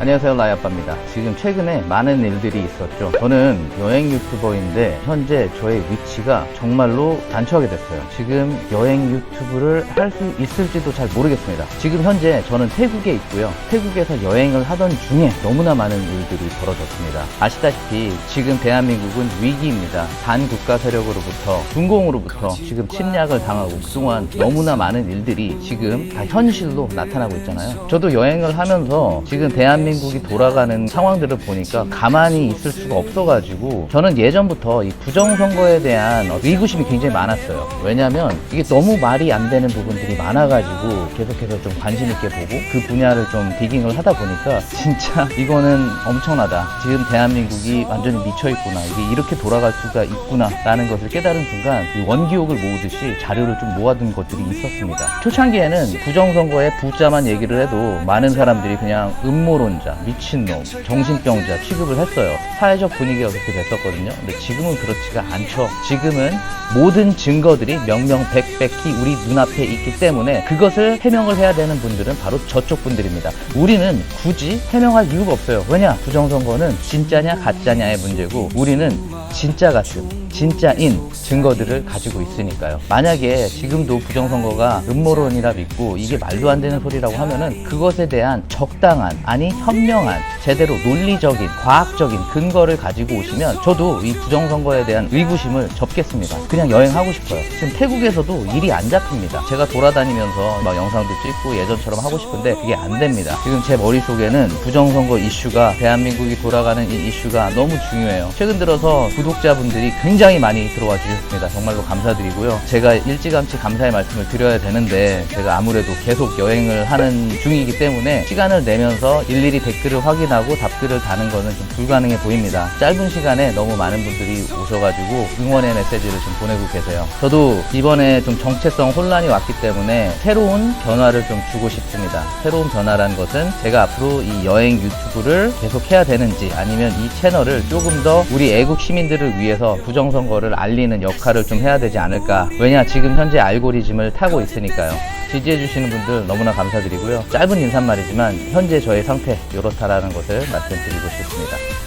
안녕하세요 라이아빠입니다. 지금 최근에 많은 일들이 있었죠. 저는 여행 유튜버인데 현재 저의 위치가 정말로 단초하게 됐어요. 지금 여행 유튜브를 할 수 있을지도 잘 모르겠습니다. 지금 현재 저는 태국에 있고요. 태국에서 여행을 하던 중에 너무나 많은 일들이 벌어졌습니다. 아시다시피 지금 대한민국은 위기입니다. 반국가 세력으로부터 중공으로부터 지금 침략을 당하고 그동안 너무나 많은 일들이 지금 다 현실로 나타나고 있잖아요. 저도 여행을 하면서 지금 대한민국 이 돌아가는 상황들을 보니까 가만히 있을 수가 없어가지고 저는 예전부터 이 부정선거에 대한 의구심이 굉장히 많았어요. 왜냐하면 이게 너무 말이 안 되는 부분들이 많아가지고 계속해서 좀 관심 있게 보고 그 분야를 좀 디깅을 하다 보니까 진짜 이거는 엄청나다. 지금 대한민국이 완전히 미쳐있구나. 이게 이렇게 돌아갈 수가 있구나 라는 것을 깨달은 순간 이 원기옥을 모으듯이 자료를 좀 모아둔 것들이 있었습니다. 초창기에는 부정선거의 부자만 얘기를 해도 많은 사람들이 그냥 음모론 자, 미친놈, 정신병자 취급을 했어요. 사회적 분위기가 그렇게 됐었거든요. 근데 지금은 그렇지가 않죠. 지금은 모든 증거들이 명명백백히 우리 눈앞에 있기 때문에 그것을 해명을 해야 되는 분들은 바로 저쪽 분들입니다. 우리는 굳이 해명할 이유가 없어요. 왜냐? 부정선거는 진짜냐 가짜냐의 문제고 우리는 진짜 같은 진짜인 증거들을 가지고 있으니까요. 만약에 지금도 부정선거가 음모론이라 믿고 이게 말도 안 되는 소리라고 하면은 그것에 대한 적당한 아니 현명한 제대로 논리적인 과학적인 근거를 가지고 오시면 저도 이 부정선거에 대한 의구심을 접겠습니다. 그냥 여행하고 싶어요. 지금 태국에서도 일이 안 잡힙니다. 제가 돌아다니면서 막 영상도 찍고 예전처럼 하고 싶은데 그게 안 됩니다. 지금 제 머릿속에는 부정선거 이슈가 대한민국이 돌아가는 이 이슈가 너무 중요해요. 최근 들어서 구독자분들이 굉장히 많이 들어와 주셨습니다. 정말로 감사드리고요. 제가 일찌감치 감사의 말씀을 드려야 되는데 제가 아무래도 계속 여행을 하는 중이기 때문에 시간을 내면서 일일이 댓글을 확인하고 답글을 다는 거는 좀 불가능해 보입니다. 짧은 시간에 너무 많은 분들이 오셔가지고 응원의 메시지를 좀 보내고 계세요. 저도 이번에 좀 정체성 혼란이 왔기 때문에 새로운 변화를 좀 주고 싶습니다. 새로운 변화라는 것은 제가 앞으로 이 여행 유튜브를 계속 해야 되는지 아니면 이 채널을 조금 더 우리 애국 시민들을 위해서 부정선거를 알리는 역할을 좀 해야 되지 않을까. 왜냐, 지금 현재 알고리즘을 타고 있으니까요. 지지해주시는 분들 너무나 감사드리고요. 짧은 인사말이지만 현재 저의 상태 이렇다라는 것을 말씀드리고 싶습니다.